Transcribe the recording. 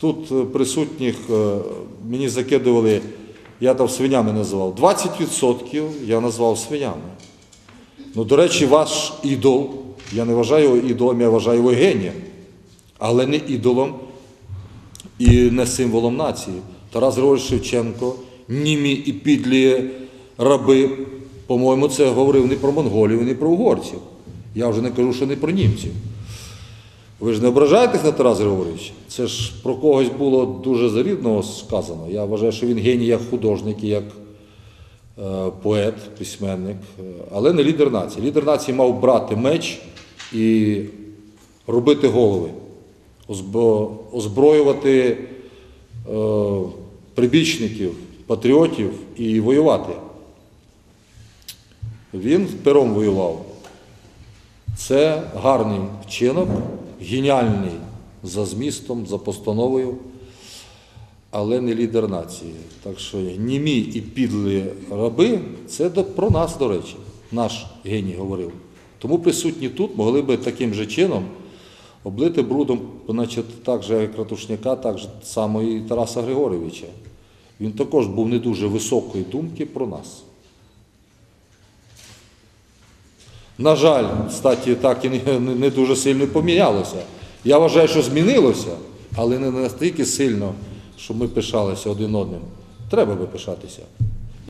тут е, присутніх е, мені закидували, я там свинями називав. 20% я назвав свинями. Ну, до речі, ваш ідол, я не вважаю його ідолом, я вважаю його генієм, але не ідолом і не символом нації. Тарас Григорович Шевченко, німі і підлі раби, по-моєму, це говорив не про монголів, не про угорців. Я вже не кажу, що не про німців. Ви ж не ображаєтесь на Тараса Григоровича? Це ж про когось було дуже зарідного сказано. Я вважаю, що він геній як художник і як е, поет, письменник, е, але не лідер нації. Лідер нації мав брати меч і робити голови, озброювати е, прибічників, патріотів і воювати. Він пером воював. Це гарний вчинок, геніальний за змістом, за постановою, але не лідер нації. Так що німі і підлі раби це про нас, до речі, наш геній говорив. Тому присутні тут могли би таким же чином облити брудом, значить, так же, як Ратушняка, так же само і Тараса Григоровича. Він також був не дуже високої думки про нас. На жаль, кстати, так і не дуже сильно помінялося. Я вважаю, що змінилося, але не настільки сильно, щоб ми пишалися один одним. Треба би пишатися.